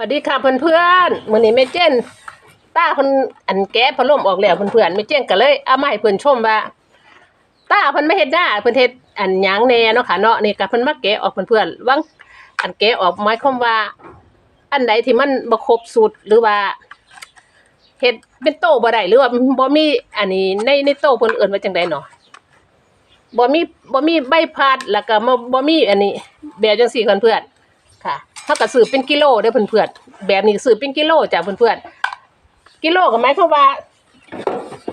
สวัสดีค่ะเพื่อนๆมื้อนี้แม่เจนต้าเพิ่นอันแก้พัดลมออกแล้วเพื่อนๆแม่เจนก็เลยเอามาให้เพิ่นชมว่าต้าเพิ่นไม่เฮ็ดหน้าเพิ่นเฮ็ดอันหยังแน่เนาะค่ะเนาะนี่ก็เพิ่นมาแกะออกเพื่อนๆวังอันแกะออกหมายความว่า อันใดที่มันบ่ครบสูตรหรือว่าเฮ็ดเป็นโตบ่ได้หรือว่าบ่มีอันนี้ในในโตเพิ่นเอิ้นว่าจังไดเนาะบ่มีบ่มีใบพัดแล้วก็บ่บ่มีอันนี้แบบจังซี่เพื่อนๆค่ะ ถ้าก็ซื้อเป็นกิโลเด้อเพื่อนๆแบบนี้ซื้อเป็นกิโลจ้ะเพื่อนๆกิโลก็หมายความว่า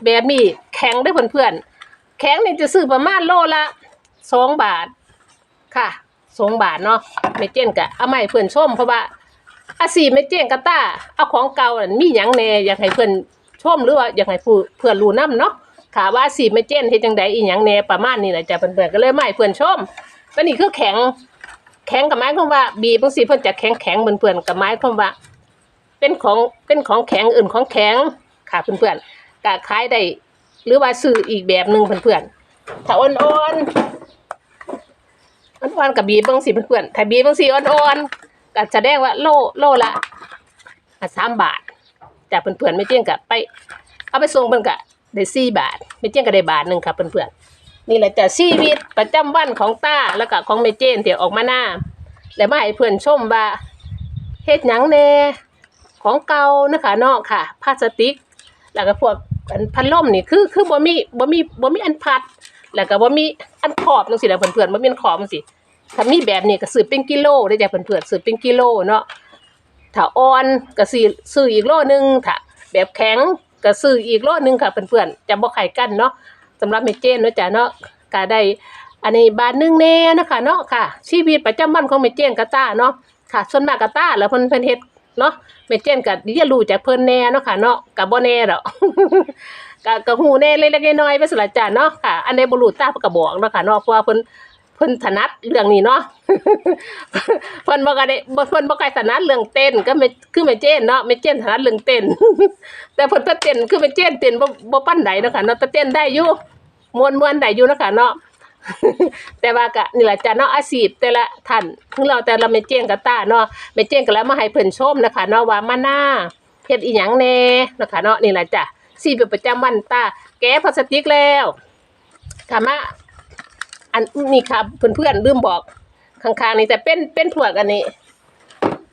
แบบนี้แข็งเด้อเพื่อนๆแข็งนี่จะซื้อประมาณโลละสองบาทค่ะสองบาทเนาะแม่เจนก็เอามาให้เพื่อนชมเพราะว่าอาสีแม่เจนกับต้าเอาของเก่านั่นมีหยังแน่อยากให้เพื่อนชมหรือว่าอยากให้ผู้เพื่อนรู้นํเนาะค่ะว่าสีแม่เจนเฮ็ดจังใดอีหยังแน่ประมาณนี้แหละจ้ะเพื่อนๆก็เลยมาให้เพื่อนชมแล้วนี่คือแข็ง แข็งกับไม้คำว่าบีบางสีเพิ่นจะแข็งแข็งๆเปื่อนกับไม้คำว่า เป็นของเป็นของแข็งอื่นของแข็งค่ะเพื่อนๆก็ขายได้หรือว่าซื้ออีกแบบหนึ่งเพื่อนๆถ้าอ่อนๆอ่อนๆกับบีบางสีเพื่อนๆถ้าบีบางสีอ่อนๆก็แดงว่าโลโลละสามบาทจากเพื่อนๆไม่เจียงกับไป เอาไปส่งเพิ่อนก็ได้สี่บาท ไม่เจียงก็ได้บาทหนึ่งค่ะเพื่อนๆนี่อน นี่แหละจะชีวิตประจำวันของตาแล้วก็ของเมเจนที่ออกมาหน้าแล้วมาให้เพื่อนชมว่าเฮ็ดหยังแน่ของเก่านะคะเนาะค่ะพลาสติก แล้วก็พวกอันพัดลมนี่คือคือบ่มีบ่มีบ่มีอันพัด แล้วก็บ่มีอันขอบจังซี่แหละเพื่อนๆบ่มีอันขอบจังซี่ถ้ามีแบบนี้ก็ซื้อเป็นกิโลได้จ้ะเพื่อนๆซื้อเป็นกิโลเนาะถ้าอ่อนก็ซื้อซื้ออีกโลนึงถ้าแบบแข็งก็ซื้ออีกโลนึงค่ะเพื่อนๆจะบ่ไข่กันเนาะ สำหรับเมเจนเนาะจ้ะเนาะก็ได้อันนี้บาทหนึงแน่นะคะเนาะค่ะ ชีวิตประจำวันของเมเจนกะต้าเนาะค่ะส่วนมากกะต้าแล้วเพิ่นเพิ่นเฮ็ดเนาะเมเจนก็เรียนรู้จากเพิ่นแน่เนาะค่ะเนาะก็บ่แน่ดอกก็ก็ฮู้แน่เล็กๆน้อยๆไปสละจ้ะเนาะค่ะ อันใดบ่รู้ต้าเพิ่นก็บอกเนาะค่ะเนาะเพราะว่าเพิ่นเพิ่นถนัดเรื่องนี้เนาะเพิ่นบ่ก็ได้บ่เพิ่นบ่ค่อยถนัดเรื่องเต้นก็ไม่คือเมเจนเนาะเมเจนถนัดเรื่องเต้น แต่เพิ่นไปเต้นคือเมเจนเต้นบ่บ่ปานใดเนาะค่ะเนาะแต่เต้นได้อยู่ มวนๆได้อยู่นะคะเนาะ แต่ว่าก็นี่แหละจ้ะเนาะอาชีพแต่ละท่านถึงเราแต่ละเมเจนกับตาเนาะเมเจนก็แล้วมาให้เพิ่นชมนะคะเนาะว่ามาหน้าเฮ็ดอีหยังแน่นะคะเนาะนี่แหละจ้ะชีวิตประจำวันตาแก้พลาสติกแล้วค่ะมาอันนี่ค่ะเพื่อนๆลืมบอกข้างๆนี่แต่เป็นเป็นพวกอันนี้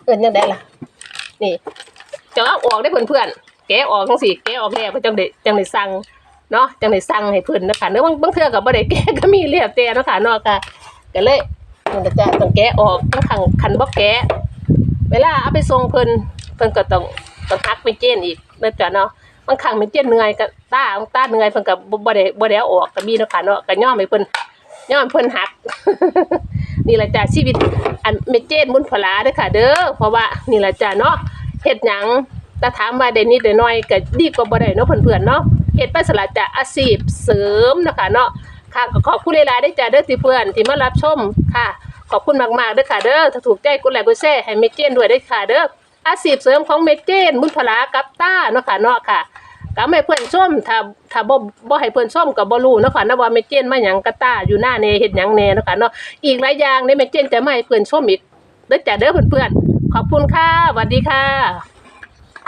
เอิ้นจังได้ล่ะ นี่จะเอาออกได้เพื่อนๆแกะออกจังซี่แกะออกแล้วเพิ่นจังได้จังได้สั่ง เนาะจังได้สั่งให้เพิ่นนะคะเนื้อบางบางเทื่อก็บ่ได้แก้ก็มีเรียบแต่เนาะค่ะเนาะก็ก็เลยมันก็จะต้องแก้ออกบางขังคันบ่แก้เวลาเอาไปส่งเพิ่นเพิ่นก็ต้องต้องทักไปเจนอีกเนาะจ้ะเนาะบางครั้งแม่เจนเหนื่อยก็ตาตาเหนื่อยเพิ่นก็บ่บ่ได้บ่ได้ออกก็มีเนาะค่ะเนาะก็ยอมให้เพิ่นยอมเพิ่นหัก นี่แหละจ้ะชีวิตอันแม่เจนมุนผลาเด้อค่ะ เด้อเพราะว่านี่แหละจ้ะเนาะเฮ็ดหยัง ถ้าถามว่าได้นิดได้น้อยก็ดีกว่าบ่ได้เนาะเพื่อนๆเนาะเฮ็ดไปสละจะอาชีพเสริมนะคะเนาะค่ะขอบคุณหลายๆได้จ้าเด้อที่เพื่อนที่มารับชมค่ะ ขอบคุณมากๆเด้อค่ะเด้อถ้าถูกใจกดไลค์กดแชร์ให้เมเจนด้วยเด้ค่ะเด้ออาชีพเสริมของเมเจนมุนพลากับต้าเนาะค่ะเนาะค่ะก็ไม่เพื่อนชมถ้าถ้าบ่บ่ให้เพื่อนชมก็บ่รู้เนาะค่ะนะว่าเมเจนมาหยังกับต้าอยู่หน้าแน่เฮ็ดหยังแน่เนาะค่ะเนาะอีกหลายอย่างในเมเจนจะไมาให้เพื่อนชมอีกเด้อจ้าเด้อเพื่อนๆขอบคุณค่ะสวัสดีค่ะ